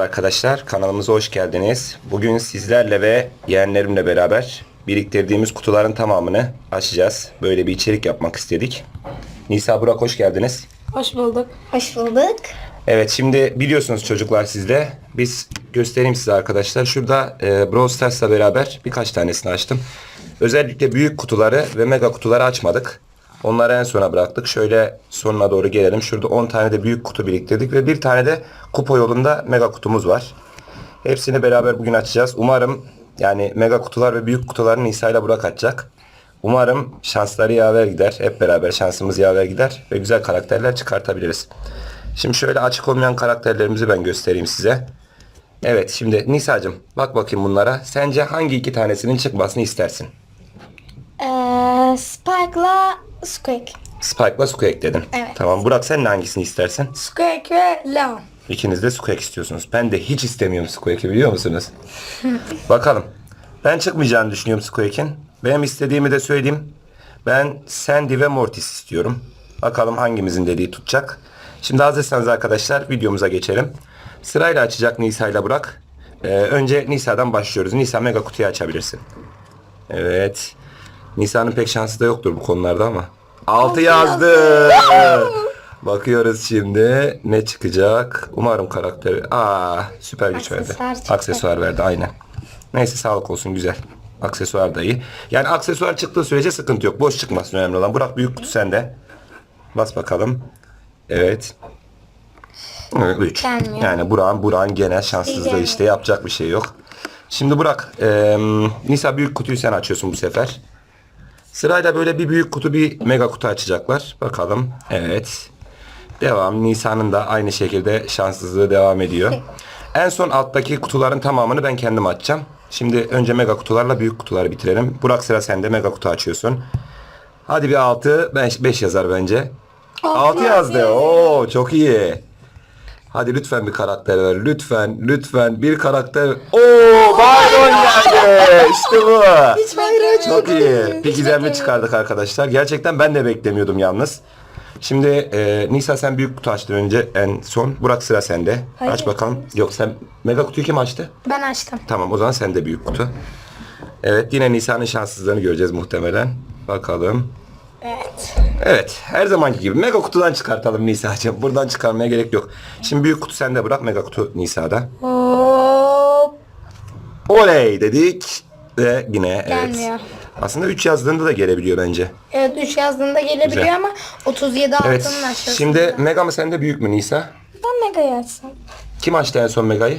Arkadaşlar kanalımıza hoş geldiniz. Bugün sizlerle ve yeğenlerimle beraber biriktirdiğimiz kutuların tamamını açacağız. Böyle bir içerik yapmak istedik. Nisa Burak hoş geldiniz. Hoş bulduk. Hoş bulduk. Evet şimdi biliyorsunuz çocuklar sizde. Biz göstereyim size arkadaşlar. Şurada e, Brawl Stars'la beraber birkaç tanesini açtım. Özellikle büyük kutuları ve mega kutuları açmadık. Onları en sona bıraktık. Şöyle sonuna doğru gelelim. Şurada 10 tane de büyük kutu biriktirdik ve bir tane de kupa yolunda mega kutumuz var. Hepsini beraber bugün açacağız. Umarım yani mega kutular ve büyük kutuları Nisa ile Burak açacak. Umarım şansları yaver gider. Hep beraber şansımız yaver gider ve güzel karakterler çıkartabiliriz. Şimdi şöyle açık olmayan karakterlerimizi ben göstereyim size. Evet şimdi Nisa'cığım bak bakayım bunlara. Sence hangi iki tanesinin çıkmasını istersin? Ee, Spike'la Squeak. Spike'la Squeak dedin. Evet. Tamam Burak sen hangisini istersin? Squeak ve Leon. İkiniz de Squeak istiyorsunuz. Ben de hiç istemiyorum Squeak'i biliyor musunuz? Bakalım. Ben çıkmayacağını düşünüyorum Squeak'in. Benim istediğimi de söyleyeyim. Ben Sandy ve Mortis istiyorum. Bakalım hangimizin dediği tutacak. Şimdi hazırsanız arkadaşlar videomuza geçelim. Sırayla açacak Nisa ile Burak. Ee, önce Nisa'dan başlıyoruz. Nisa mega kutuyu açabilirsin. Evet. Nisa'nın pek şansı da yoktur bu konularda ama. 6 yazdı. Bakıyoruz şimdi ne çıkacak. Umarım karakteri. Aa süper güç verdi. Aksesuar çıktı. Aksesuar verdi aynen. Neyse sağlık olsun güzel. Aksesuar da iyi. Yani aksesuar çıktığı sürece sıkıntı yok. Boş çıkmasın önemli olan. Burak büyük kutu sende. Bas bakalım. Evet. 3. Gelmiyor. Yani Burak'ın Burak'ın genel şanssızlığı işte yapacak bir şey yok. Şimdi Burak, eee, Nisa büyük kutuyu sen açıyorsun bu sefer. Sırayla böyle bir büyük kutu bir mega kutu açacaklar. Bakalım. Evet. Devam. Nisa'nın da aynı şekilde şanssızlığı devam ediyor. En son alttaki kutuların tamamını ben kendim açacağım. Şimdi önce mega kutularla büyük kutuları bitirelim. Burak sıra sende mega kutu açıyorsun. Hadi bir 6, 5 yazar bence. 6 yazdı. Oo çok iyi. Hadi lütfen bir karakter ver. Lütfen, lütfen bir karakter. Oo, Byron geldi. İşte bu. Çok iyi. Bir gizemli çıkardık arkadaşlar. Gerçekten ben de beklemiyordum yalnız. Şimdi e, Nisa sen büyük kutu açtın önce en son. Burak sıra sende. Aç bakalım. Yok sen mega kutuyu kim açtı? Ben açtım. Tamam o zaman sen de büyük kutu. Evet yine Nisa'nın şanssızlığını göreceğiz muhtemelen. Bakalım. Evet. Evet her zamanki gibi mega kutudan çıkartalım Nisa'cığım. Buradan çıkarmaya gerek yok. Şimdi büyük kutu sende bırak mega kutu Nisa'da. Hop. Oley dedik. Ve yine evet. Gelmiyor. Aslında 3 yazdığında da gelebiliyor bence. Evet 3 yazdığında gelebiliyor Güzel. ama 37 Evet. altının aşağısında. Şimdi mega mı sende büyük mü Nisa? ben Mega'yı açsam. Kim açtı en son megayı?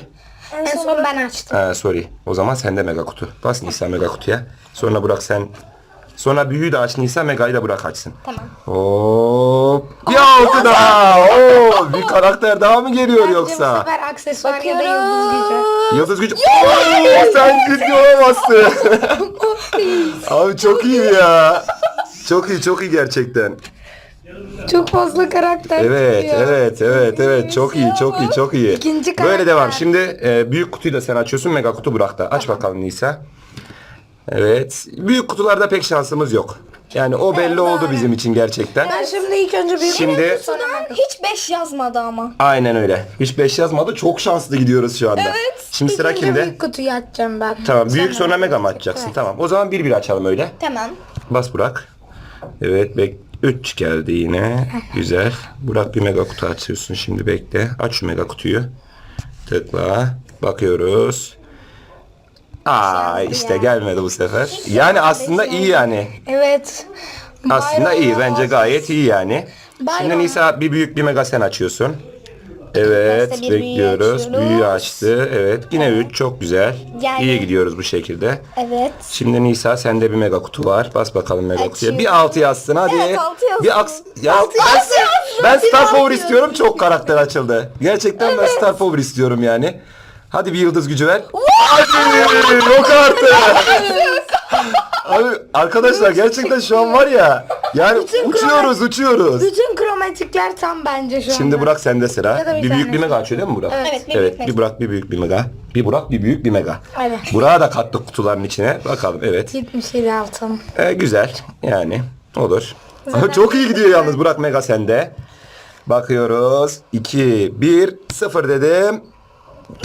En son ben açtım. Ha, sorry. O zaman sende mega kutu. Bas Nisa mega kutuya. Sonra Burak sen. Sonra büyüğü de aç Nisa megayı da Burak açsın. Tamam. Hop. Bir altı daha. Oo, bir karakter daha mı geliyor bu yoksa? sefer aksesuar ya da yıldız gücü. Yıldız gücü. Oo, sen güçlü olamazsın. Abi çok iyi ya. Çok iyi çok iyi gerçekten. Çok fazla karakter Evet çıkıyor. evet evet evet çok iyi çok iyi çok iyi. İkinci Böyle karakter. devam. Şimdi e, büyük kutuyu da sen açıyorsun. Mega kutu Burak'ta. Aç bakalım Nisa. Evet. Büyük kutularda pek şansımız yok. Yani o belli oldu bizim için gerçekten. Ben şimdi ilk önce büyük Şimdi. Hiç 5 yazmadı ama. aynen öyle. Hiç 5 yazmadı. Çok şanslı gidiyoruz şu anda. Evet. Şimdi sıra kimde? büyük kutuyu açacağım ben. Tamam. Büyük sonra mega mı açacaksın? Tamam. O zaman bir bir açalım öyle. Tamam. Bas Burak. Evet bek 3 geldi yine. Güzel. Burak bir mega kutu açıyorsun şimdi bekle. Aç şu mega kutuyu. Tıkla. Bakıyoruz. Aa işte gelmedi bu sefer. Yani aslında iyi yani. Evet. Aslında iyi bence gayet iyi yani. Şimdi. Nisa bir büyük bir mega sen açıyorsun. Evet Neyse, bir büyüğü bekliyoruz. açıyoruz. Büyüğü açtı. Evet yine 3 çok güzel. Yani- İyi gidiyoruz bu şekilde. Evet. Şimdi Nisa sende bir mega kutu var. Bas bakalım mega kutuya. Bir altı yazsın hadi. Evet, altı yazsın. Bir aks ya ben, yazsın. ben Bir Star altı Power yazsın. istiyorum. Çok karakter açıldı. Gerçekten ben Star Power istiyorum yani. Hadi bir yıldız gücü ver. Hadi yok artık. Abi arkadaşlar gerçekten şu an var ya. Yani Bütün uçuyoruz uçuyoruz. Bütün kromatikler tam bence şu Şimdi anda. Burak sende sıra. Ya da bir Bir büyük tane. bir mega açıyor değil mi Burak? Evet. Evet, bir Evet, büyük bir Burak bir büyük bir mega. Bir Burak bir büyük bir mega. Evet. Burak'ı da kattık kutuların içine. Bakalım evet. 77 altın. Ee, güzel yani olur. Çok iyi gidiyor yalnız Burak Mega sende. Bakıyoruz. 2, 1, 0 dedim.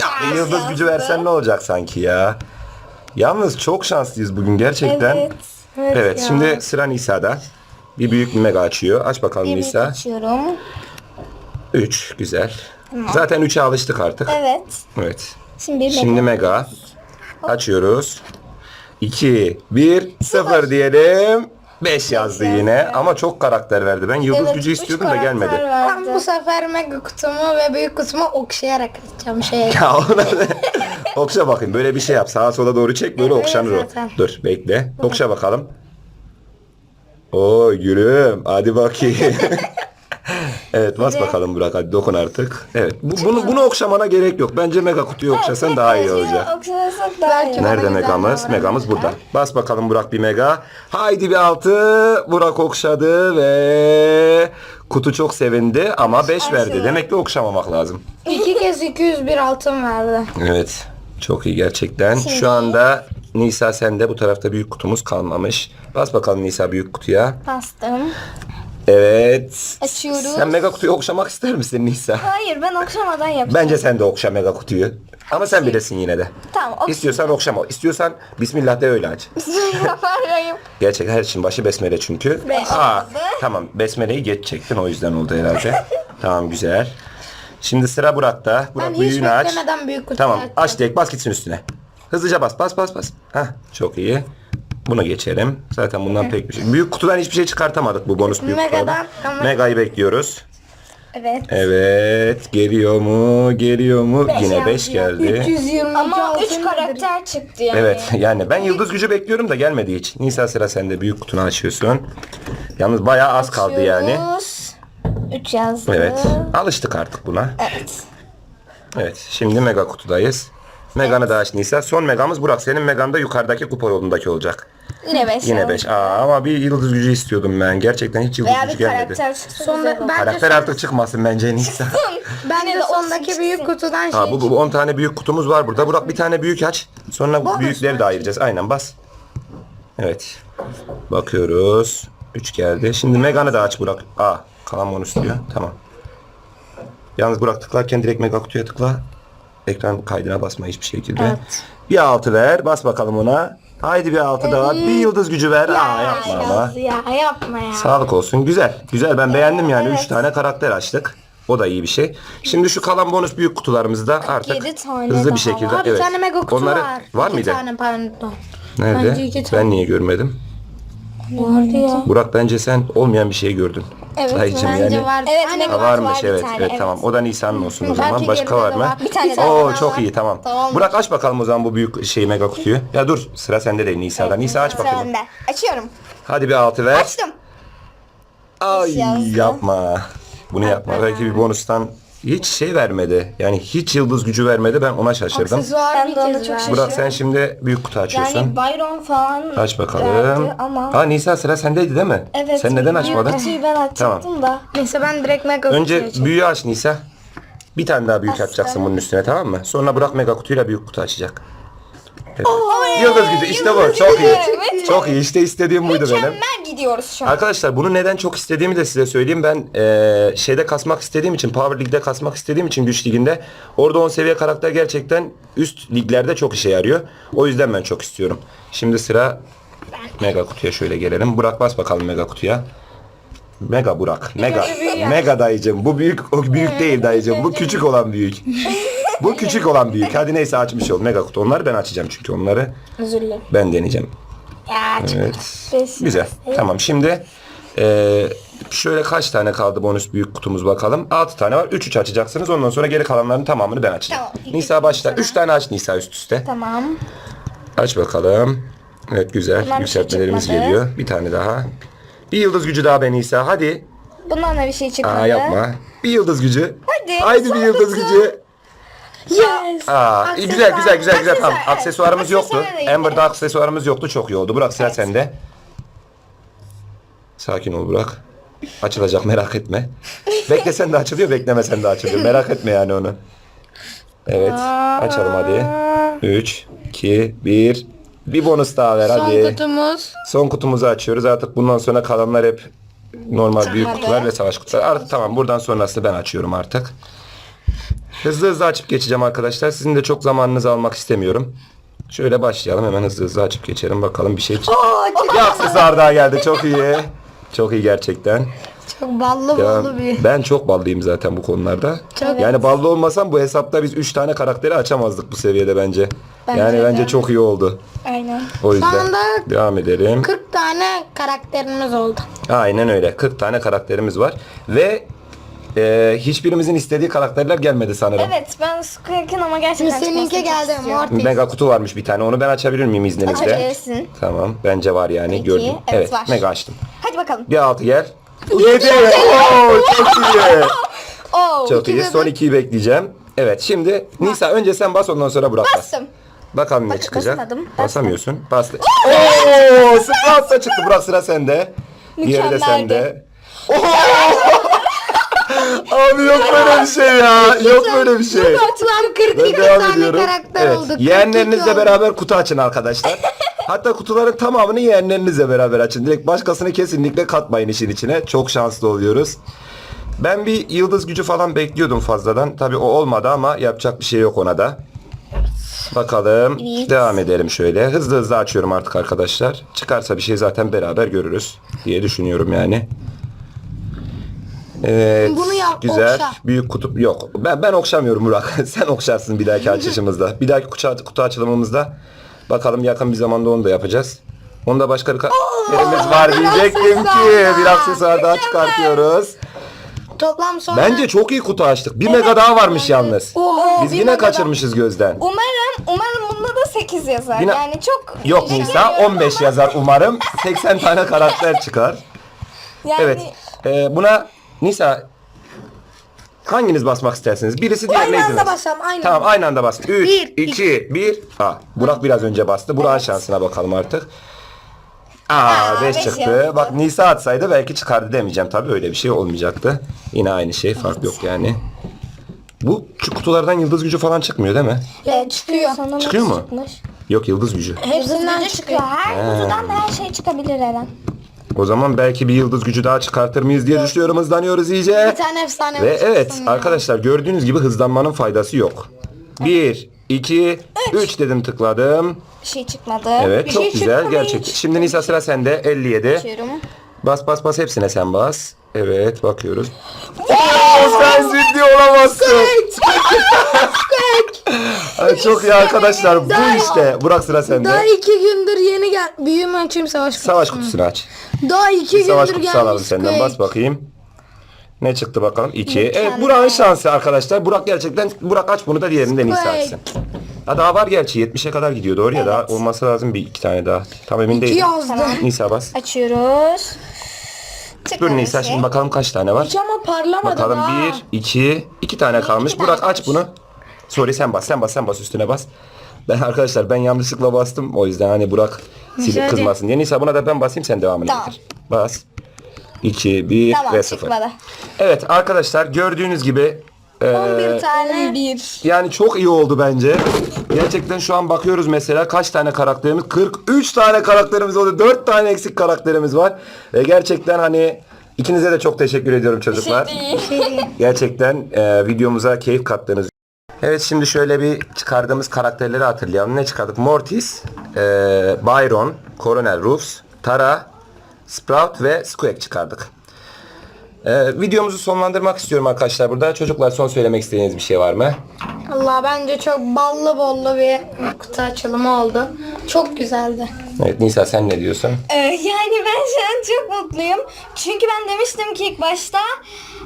Ya, yıldız gücü versen ne olacak sanki ya? Yalnız çok şanslıyız bugün gerçekten. Evet. Evet, ya. şimdi sıra Nisa'da. Bir büyük bir mega açıyor. Aç bakalım Bir Nisa. açıyorum. 3 güzel. Zaten 3'e alıştık artık. Evet. Evet. Şimdi bir Şimdi mega. Açıyoruz. 2, 1, 0 diyelim. 5 yazdı yine ama çok karakter verdi. Ben yıldız Evet, gücü üç istiyordum da karakter gelmedi. verdi. Ben bu sefer mega kutumu ve büyük kutumu okşayarak açacağım şey. Ya ona Okşa bakayım böyle bir şey yap. Sağa sola doğru çek böyle Evet, okşanır o. zaten. Dur bekle. Okşa bakalım. Oo gülüm. Hadi bakayım. evet bas bakalım Burak hadi dokun artık. Evet bu, bunu, bunu okşamana gerek yok. Bence mega kutuyu okşasan daha iyi olacak. Okşasak daha iyi. Belki- Nerede Bana güzel megamız? davranır. Megamız burada. Bas bakalım Burak bir mega. Haydi bir altı. Burak okşadı ve kutu çok sevindi ama 5 verdi. Demek ki okşamamak lazım. İki kez 201 altın verdi. Evet. Çok iyi gerçekten. Şu anda Nisa sende bu tarafta büyük kutumuz kalmamış. Bas bakalım Nisa büyük kutuya. Bastım. Evet. Açıyoruz. Sen mega kutuyu okşamak ister misin Nisa? Hayır ben okşamadan yapacağım. Bence sen de okşa mega kutuyu. Ama sen bilirsin yine de. Tamam okşayayım. İstiyorsan okşama. İstiyorsan Bismillah de öyle aç. Yaparım. Gerçekten her şeyin başı besmele çünkü. Beş Aa, oldu. tamam besmeleyi geç çektin o yüzden oldu herhalde. tamam güzel. Şimdi sıra Burak'ta. Burak Ben hiç büyüğünü aç. beklemeden büyük kutuyu Tamam açacağım. aç direkt bas gitsin üstüne. Hızlıca bas bas bas bas. Hah çok iyi. Bunu geçelim. Zaten bundan pek bir şey. Büyük kutudan hiçbir şey çıkartamadık bu bonus büyük Mega'dan kutudan. ama- Mega'yı bekliyoruz. Evet. Evet geliyor mu geliyor mu? Yine 5 geldi. 322 Ama altın 3 nedir? karakter çıktı yani. Evet yani ben yıldız gücü bekliyorum da gelmedi hiç. Nisa sıra sende büyük kutunu açıyorsun. Yalnız bayağı az kaldı yani. 3 yazdı. Evet. Alıştık artık buna. Evet. Evet. Şimdi mega kutudayız. Meganı da aç Nisa. Son megamız Burak. Senin megan da yukarıdaki kupa yolundaki olacak. Yine 5 Yine 5. Aa ama bir yıldız gücü istiyordum ben. Gerçekten hiç yıldız Veya gücü bir gelmedi. karakter çıktı. Sonda, güzel olur. bence, Karakter artık çıkmasın bence Nisa. bence de sondaki çıksın. büyük kutudan şey Ha bu, bu 10 tane büyük kutumuz var burada. Burak bir tane büyük aç. Sonra Bonus büyükleri de ayıracağız. Aynen bas. Evet. Bakıyoruz. 3 geldi. Şimdi Megan'ı da aç Burak. Aa kalan bonus diyor. Tamam. Yalnız Burak tıklarken direkt Mega kutuya tıkla. Ekran kaydına basma hiçbir şekilde. Evet. Bir altı ver. Bas bakalım ona. Haydi bir altı daha. Bir yıldız gücü ver. Aa yapma ama. ya yapma ya. Sağlık olsun. Güzel. Güzel. Ben beğendim yani. 3 tane karakter açtık. O da iyi bir şey. Şimdi şu kalan bonus büyük kutularımızı da artık 47 tane hızlı daha bir şekilde. Abi bir tane mega kutu Onları var. var İki mıydı? tane pardon. Nerede? Bence iki tane. Ben niye görmedim? Vardı ya. Burak bence sen olmayan bir şey gördün. Evet, Dayıcım Bence yani. var. Evet, mega- Ha, varmış Var bir evet, tane, evet evet. tamam. O da Nisan'ın olsun o Belki zaman. Başka var mı? Bir tane daha Oo var. çok iyi tamam. Tamam. Burak aç bakalım o zaman bu büyük şey mega kutuyu. Ya dur sıra sende değil Nisa'da. Nisa aç Sıra bakalım. bende. Açıyorum. Hadi bir altı ver. Açtım. Ay yapma. Bunu yapma. Belki bir bonustan hiç şey vermedi. Yani hiç yıldız gücü vermedi. Ben ona şaşırdım. Aksesuar Ben bir de ona kez çok ver. Burak sen şimdi büyük kutu açıyorsun. Yani Byron falan Aç bakalım. verdi ama. Ha Nisa sıra sendeydi değil mi? Evet. Sen neden büyük açmadın? kutuyu ben açacaktım da. Neyse ben direkt mega kutuyu Önce açayım. büyüğü aç Nisa. Bir tane daha büyük Açtım. açacaksın bunun üstüne tamam mı? Sonra Burak mega kutuyla büyük kutu açacak. Evet. Yıldız gücü işte bu. Çok iyi. Evet. Çok iyi. İşte istediğim buydu benim. Mükemmel gidiyoruz şu an. Arkadaşlar bunu neden çok istediğimi de size söyleyeyim. Ben eee, şeyde kasmak istediğim için, Power League'de kasmak istediğim için güç liginde. Orada 10 seviye karakter gerçekten üst liglerde çok işe yarıyor. O yüzden ben çok istiyorum. Şimdi sıra Mega kutuya şöyle gelelim. Burak bas bakalım Mega kutuya. Mega Burak. Mega. Mega dayıcım. Bu büyük o büyük değil dayıcım. Bu küçük olan büyük. Bu küçük olan büyük. Hadi neyse açmış ol. Mega kutu. Onları ben açacağım çünkü onları Özür dilerim. ben deneyeceğim. Ya. Evet. Beş. Güzel. Tamam şimdi eee, şöyle kaç tane kaldı bonus büyük kutumuz bakalım. 6 tane var. 3 3 açacaksınız. Ondan sonra geri kalanların tamamını ben açacağım. Tamam. Nisa başla. 3 tane aç Nisa üst üste. Tamam. Aç bakalım. Evet güzel. Bundan şey Yükseltmelerimiz çıkmadı. geliyor. Bir tane daha. Bir yıldız gücü daha be Nisa. Hadi. Bundan da bir şey çıkmadı. Aa yapma. Bir yıldız gücü. Hadi, Haydi bir yıldız gücü. Yes. Aa, Aksesuar. güzel güzel güzel güzel tamam. Aksesuar. Aksesuarımız yoktu. Aksesuar da iyi. Amber'da aksesuarımız yoktu. Çok iyi oldu. Burak sıra sende. Sakin ol Burak. Açılacak merak etme. Beklesen de açılıyor, beklemesen de açılıyor. Merak etme yani onu. Evet. Açalım hadi. 3, 2, 1. Bir bonus daha ver Son hadi. kutumuz. Son kutumuzu açıyoruz. Artık bundan sonra kalanlar hep normal büyük kutular ve savaş kutuları. Artık tamam buradan sonrasını ben açıyorum artık. Hızlı hızlı açıp geçeceğim arkadaşlar. Sizin de çok zamanınızı almak istemiyorum. Şöyle başlayalım. Hemen hızlı hızlı açıp geçelim. Bakalım bir şey çık. Bir aksesuar daha geldi. Çok iyi. Çok iyi gerçekten. Çok ballı Ya, ballı bir. ben çok ballıyım zaten bu konularda. Çok. Yani ballı olmasam bu hesapta biz 3 tane karakteri açamazdık bu seviyede bence. Bence yani de. bence çok iyi oldu. Aynen. O yüzden anda devam edelim. 40 tane karakterimiz oldu. Aynen öyle. 40 tane karakterimiz var ve e, hiçbirimizin istediği karakterler gelmedi sanırım. Evet ben Squeak'in ama gerçekten seninki çıkmasını çok geldi istiyorum. Mortis. Mega kutu varmış bir tane. Onu ben açabilir miyim izninizle? Açabilirsin. Tamam. Bence var yani. Peki, Gördüm. evet, var. Mega açtım. Hadi bakalım. Bir altı gel. Yedi. Oo, çok iyi. Oo. Çok iyi. Son ikiyi bekleyeceğim. Evet şimdi Nisa önce sen bas ondan sonra Burak bas. Bastım. Bakalım ne Bak, çıkacak. basmadım. Basamıyorsun. Bastı. Oo, Sprout da çıktı. Burak sıra sende. Diğeri de Mükemmeldi. sende. Oo! Abi yok böyle bir şey ya. Yok böyle bir şey. Toplam 42 Ben devam tane ediyorum. karakter Evet. oldu. 42 Yeğenlerinizle beraber kutu açın arkadaşlar. Hatta kutuların tamamını yeğenlerinizle beraber açın. Direkt başkasını kesinlikle katmayın işin içine. Çok şanslı oluyoruz. Ben bir yıldız gücü falan bekliyordum fazladan. Tabi o olmadı ama yapacak bir şey yok ona da. Bakalım. Evet. Devam edelim şöyle. Hızlı hızlı açıyorum artık arkadaşlar. Çıkarsa bir şey zaten beraber görürüz diye düşünüyorum yani. Evet. Bunu yap, güzel. okşa. Büyük kutup yok. Ben ben okşamıyorum Burak. Sen okşarsın bir dahaki açışımızda. Bir dahaki kutu, kutu açılımımızda. Bakalım yakın bir zamanda onu da yapacağız. Onda başka bir karakterimiz var diyecektim ki. aksesuar Bir aksesuar daha çıkartıyoruz. Toplam sonra Bence çok iyi kutu açtık. Bir mega daha varmış yalnız. Oha, Biz bir yine mega kaçırmışız gözden. Umarım, umarım bunda da 8 yazar. Yine- Yani çok... Yok şey Nisa görüyorum 15 ama yazar umarım. 80 tane karakter çıkar. Yani Evet. Ee, buna Nisa hanginiz basmak istersiniz? Birisi diğerine Aynı anda basalım, aynı Tamam anda. aynı anda bas. 3, Bir, 2, 1. Ha, Burak biraz önce bastı. Burak'ın şansına bakalım artık. Aa, Aa, 5 beş çıktı. yazdı. Bak Nisa atsaydı belki çıkardı demeyeceğim. Tabii öyle bir şey olmayacaktı. Yine aynı şey. Fark yok yani. Bu şu kutulardan yıldız gücü falan çıkmıyor değil mi? Ya, çıkıyor. Sanırım Çıkıyor mu? çıkmış. Yok yıldız gücü. Hepsinden çıkıyor. Her kutudan da her şey çıkabilir her an. O zaman belki bir yıldız gücü daha çıkartır mıyız diye düşünüyorum. Hızlanıyoruz iyice. Bir tane efsane Ve evet ya. arkadaşlar gördüğünüz gibi hızlanmanın faydası yok. 1, 2, 3 dedim tıkladım. Bir şey çıkmadı. Evet Bir çok şey güzel çıkmadı gerçekten. hiç. Şimdi Nisa sıra sende 57. Açıyorum. Bas bas bas hepsine sen bas. Evet bakıyoruz. Oo, sen ciddi olamazsın. Ay, çok iyi arkadaşlar bu işte. Burak sıra Daha sende. iki gündür yeni gel. Büyüme açayım savaş kutusu. Savaş kutusunu aç. Daha iki Savaş gündür kutusu alalım gelmiş. senden. Quake. Bas bakayım. Ne çıktı bakalım? 2. Evet. Burak'ın şansı arkadaşlar. Burak gerçekten Burak aç bunu da diğerinde Nisa Quake. açsın. Ha daha var gerçi 70'e kadar gidiyor doğru ya daha olması lazım bir iki tane daha. Tam emin İki değilim. yazdı. Nisa bas. Açıyoruz. Dur Nisa şimdi bakalım kaç tane var. Hiç ama parlamadı Bakalım ha. bir, iki, iki tane kalmış. tane Burak aç kalmış. bunu. Sorry sen bas, sen bas, sen bas üstüne bas. Ben arkadaşlar ben yanlışlıkla bastım. O yüzden hani Burak silip kızmasın diye. Nisa buna da ben basayım sen devamını Tamam. getir. Bas. 2, 1 Tamam ve 0. çıkmadı. Evet arkadaşlar gördüğünüz gibi e, 11 tane. 11. yani çok iyi oldu bence. Gerçekten şu an bakıyoruz mesela kaç tane karakterimiz? 43 tane karakterimiz oldu. 4 tane eksik karakterimiz var. Ve gerçekten hani ikinize de çok teşekkür ediyorum çocuklar. Değil. Gerçekten e, videomuza keyif kattınız. Evet şimdi şöyle bir çıkardığımız karakterleri hatırlayalım. Ne çıkardık? Mortis, e, Byron, Colonel Ruffs, Tara, Sprout ve Squeak çıkardık. E, videomuzu sonlandırmak istiyorum arkadaşlar burada. Çocuklar son söylemek istediğiniz bir şey var mı? Allah bence çok ballı bollu bir kutu açılımı oldu. Çok güzeldi. Evet Nisa sen ne diyorsun? Ee, yani ben şu an çok mutluyum. Çünkü ben demiştim ki ilk başta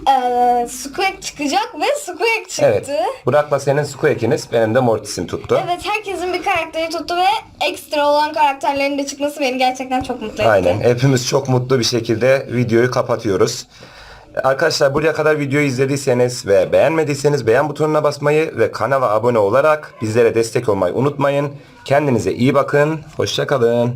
e, Squeak çıkacak ve Squeak çıktı. Evet. Burak'la senin Squeak'iniz benim de Mortis'im tuttu. Evet herkesin bir karakteri tuttu ve ekstra olan karakterlerin de çıkması beni gerçekten çok mutlu etti. Aynen. Hepimiz çok mutlu bir şekilde videoyu kapatıyoruz. Arkadaşlar buraya kadar videoyu izlediyseniz ve beğenmediyseniz beğen butonuna basmayı ve kanala abone olarak bizlere destek olmayı unutmayın. Kendinize iyi bakın. Hoşçakalın.